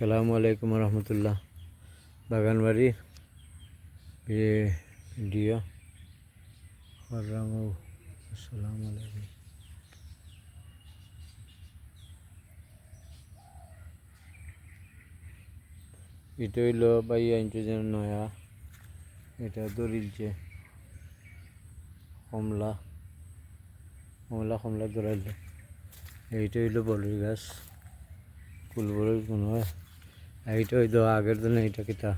আসসালামু আলাইকুম রহমতুল্লাহ। বাগানবাড়ি ভিডিও। আসসালামু আলাইকুম। এটা হইল বাই আনছে যেন নয়া। এটা দরিলছে কমলা কমলা কমলা দৌড়াইলে। এইটা হইল বলুই গাছ। ফুলবরই মনে হয়। এইটা হইতো আগের দিন এইটা কিতা?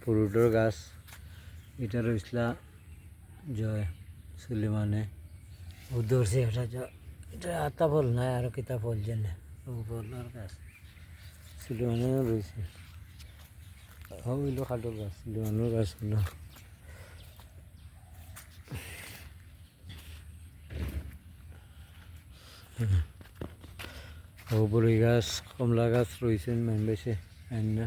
পুরুটোর গাছ। এটা রইসলা জয় সুলিমানে। ও ধরছে এটা এটা আতা ফল নাই আর কিতা ফল জানে? ফলের গাছ। সুলিমানে রয়েছে হইল খাটো গাছ সুলিমানের গাছ হইল। বড়ই গাছ, কমলা গাছ রয়েছেন মান বেশি। না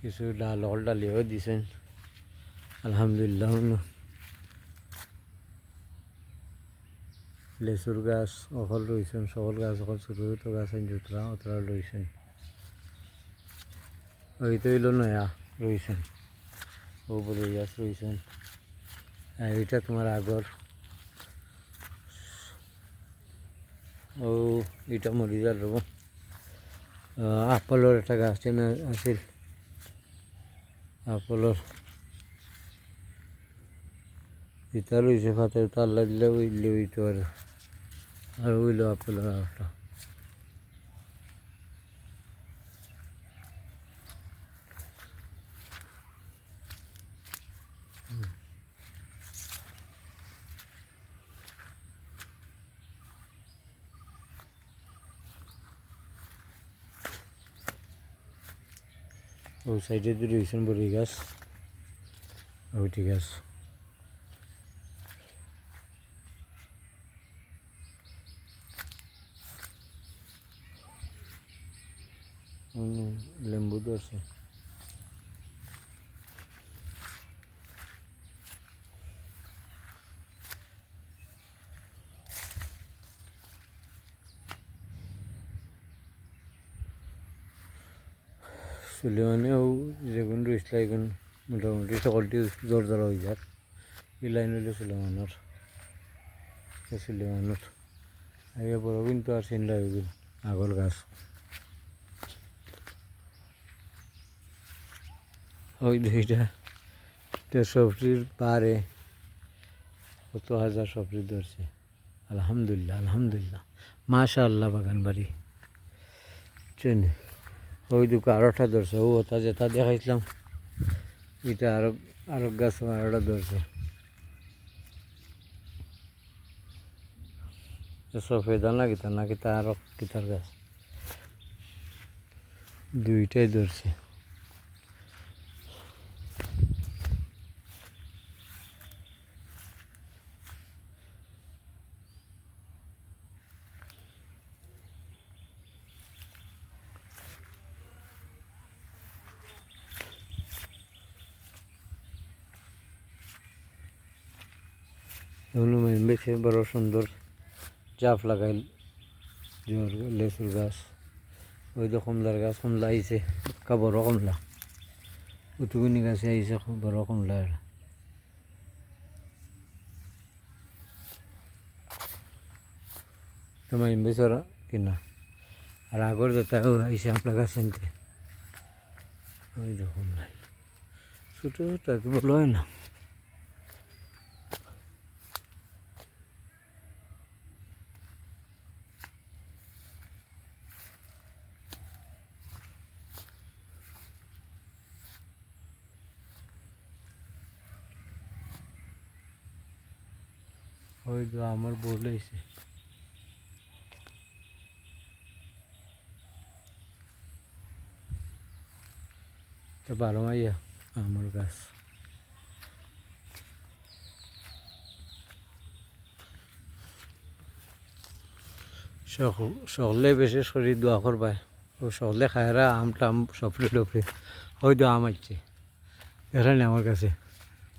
কিছু ডাল হল ডালিও দিছেন আলহামদুলিল্লাহ লেচুর গাছ অকল রয়েছেন সকল গাছ অকল ছোটো ছোটো গাছ জুতরা অতরা রয়েছেন ওই তো হইল নয়া রয়েছেন ও বড়ই গাছ রয়েছেন এইটা তোমার আগর ও এটা মরি যার রব এটা গাছ টেনে আছিল আপেলৰ ইতা লৈছে ফাতে তার লাগলে উইলে উইটো আৰু আর উইলো আপেলৰ একটা ও সাইডে দিয়ে রয়েছেন বড়ি গাছ ওইটি গাছ হুম, লেম্বু ধরছে সুলেমানেও যেগুন রয়েছিল এগুন মোটামুটি সকলটি জোর হয়ে যাক। এই লাইন হইল সুলেমানের সুলেমানের। আগে বড় কিন্তু আর চিন্তা হয়ে গেল আগর গাছ। ওই দুইটা তো সবজির পারে কত হাজার সবজি ধরছে। আলহামদুলিল্লাহ আলহামদুলিল্লাহ। মাশা আল্লাহ বাগান বাড়ি চেনে ওই দুকে আরোটা ধরছে, ও ওটা যেটা দেখাইছিলাম, এটা আরও আরও গাছ আরোটা ধরছে। সফেদা না কিতা না কিতা আরও কিতার গাছ? দুইটাই ধরছে। হনুমান বেছে বড় সুন্দর জাফ লাগাইল জোর লেচুর গাছ। ওই তো কমলার গাছ, কমলা আইছে কা বড় কমলা। উটুকুনি গাছে আইছে বড় কমলা তোমার বেচর কিনা। আর আগর যেটা আইছে আপনার গাছ ওই কমলা ছোটো ছোটো বলো হয় না। ওই তো আমার বলেছে বারো মাইয়া, আমার গাছ। সকলে বেশি শরীর দোয়া করবাই ও সকলে খায়রা আম টাম সফরি টফরি হয়তো আম আসছে এখানে আমার কাছে।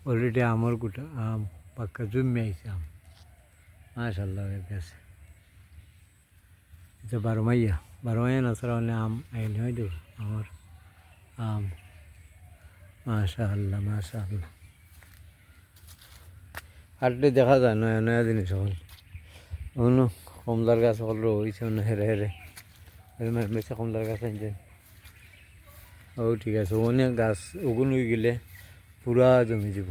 অলরেডি আমার গোটা আম পাক্কা জমে আইছে আম। মাশাল্লাহ হয়ে গেছে এটা বারো মাইয়া বারো মাইয়া নসরা হলে আম আইন হয় দেব, আমার আম। মাশা আল্লাহ মাশা হাঁটলে দেখা যায়, নয়া নয়া জিনিস এখন। ওগুলো কমলার গাছ সকল রয়েছে, অন্য হেরে হেরে। বেশি কমলার গাছ আনছেন ও ঠিক আছে ওখানে গাছ ওগুলো গেলে পুরা জমি যাব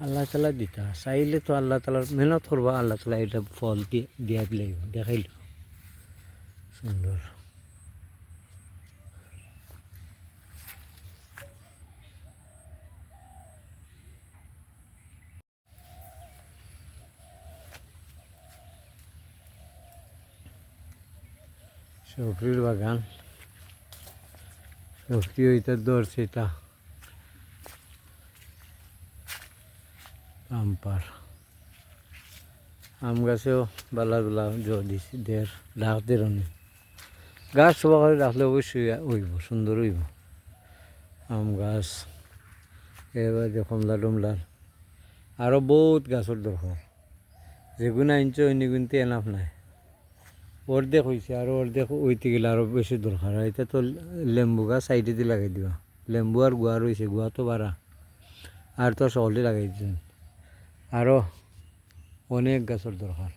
আল্লাহ তালা দিতা চাইলে তো আল্লাহ তালার মেহনত করবা আল্লাহ তালা এটা ফল দিয়ে দিয়া দিলে দেখাইল সুন্দর সফরির বাগান সফরি ওইটা ধরছে এটা পাম্পার আম গাছেও বালা বালা জল দিছে, দের ডাক দের গাছ সবা করে রাখলে অবশ্যই উইব, সুন্দর উইব। আম গাছ, এবার যে কমলা টমলার আরও বহুত গাছের দরকার যেগুলো আনছে অন্য কিন্তু এনাফ নাই। অর্ধেক হয়েছে আর অর্ধেক ওইতে গেলে আরও বেশি দরকার। হয় এটা তো লেম্বু গাছ, সাইডে দিয়ে লাগাই দিবা। লেম্বু আর গুয়া রয়েছে গুয়া তো বাড়া। আর তো সকলে লাগাই দিচ্ছেন আরও অনেক গাছের দরকার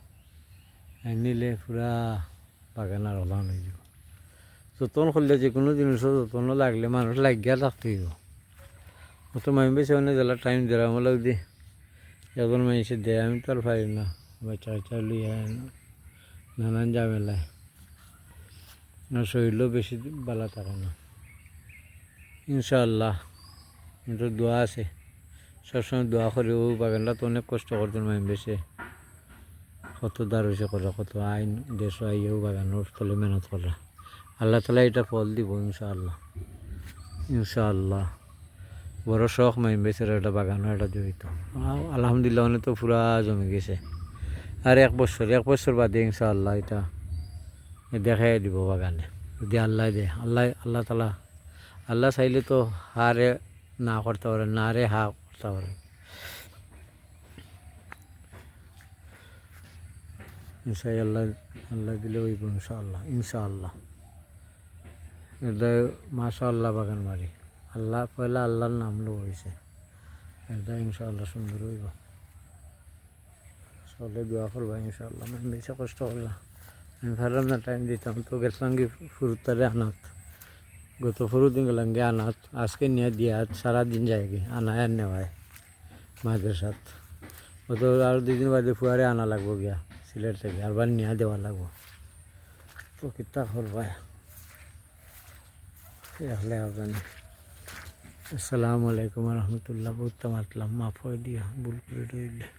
নিলে পুরা বাগান আর হলাম হয়ে যাব। যতন করলে যে কোনো জিনিসও যত্ন লাগলে মানুষ লাগিয়া থাকতে হইব অত মামি বেশি অনেক জেলা টাইম দেওয়া আমার লাগদি। এখন মানুষে দেয় আমি তো আর পারি না বাচ্চা বাচ্চা লইয়া নানান ঝামেলায় না শরীরও বেশি বালা থাকে না। ইনশাআল্লাহ কিন্তু দোয়া আছে। সবসময় দোয়া করে, ও বাগানটা তো অনেক কষ্ট করতেন মাইম বেশি কত দার হয়েছে করা, কত আইন, দেশ আইয়েও বাগানোর ফলে মেহনত করা। আল্লাহ তালা এটা ফল দিব, ইনশাআল্লাহ। ইনশাআল্লাহ। বড় শখ মাইম বেশের একটা বাগানও একটা জড়িত আলহামদুলিল্লাহ অনেক তো পুরা জমে গেছে। আর এক বছর এক বছর বাদে ইনশাআল্লাহ এটা দেখাই দিব বাগানে। যদি আল্লাহ দে, আল্লাহ আল্লাহ তালা, আল্লাহ চাইলে তো হারে না করতে পারে, না রে হা পারে ইনশাই আল্লাহ আল্লাহ দিলে ওইব ইনশাআল্লাহ ইনশাআল্লাহ। এটা মাশা আল্লাহ বাগান বাড়ি। আল্লাহ, পয়লা আল্লাহর নাম লো হয়েছে এটা ইনশাআল্লাহ সুন্দর হইব। সকলে দোয়া করবা ইনশাআল্লাহ আমি বেশি কষ্ট করলাম আমি ভাবলাম না টাইম দিতাম, তো গেছিলাম কি ফুরুতারে আনাত। গত ফুরু দিন গেলাম গিয়ে আনাত আজকে নিয়ে দিয়ে আজ সারাদিন যায় গে আনায় আর নেওয়ায় মাদের সাথ গত আর দুই দিন বাদে ফুয়ারে আনা লাগবো গিয়া সিলেট থেকে আবার নিয়ে দেওয়া লাগবো তো কিতা করবা আসলে আপনার আসসালামু আলাইকুম রহমতুল্লাহ বহুত মাতলাম মাফ হয়ে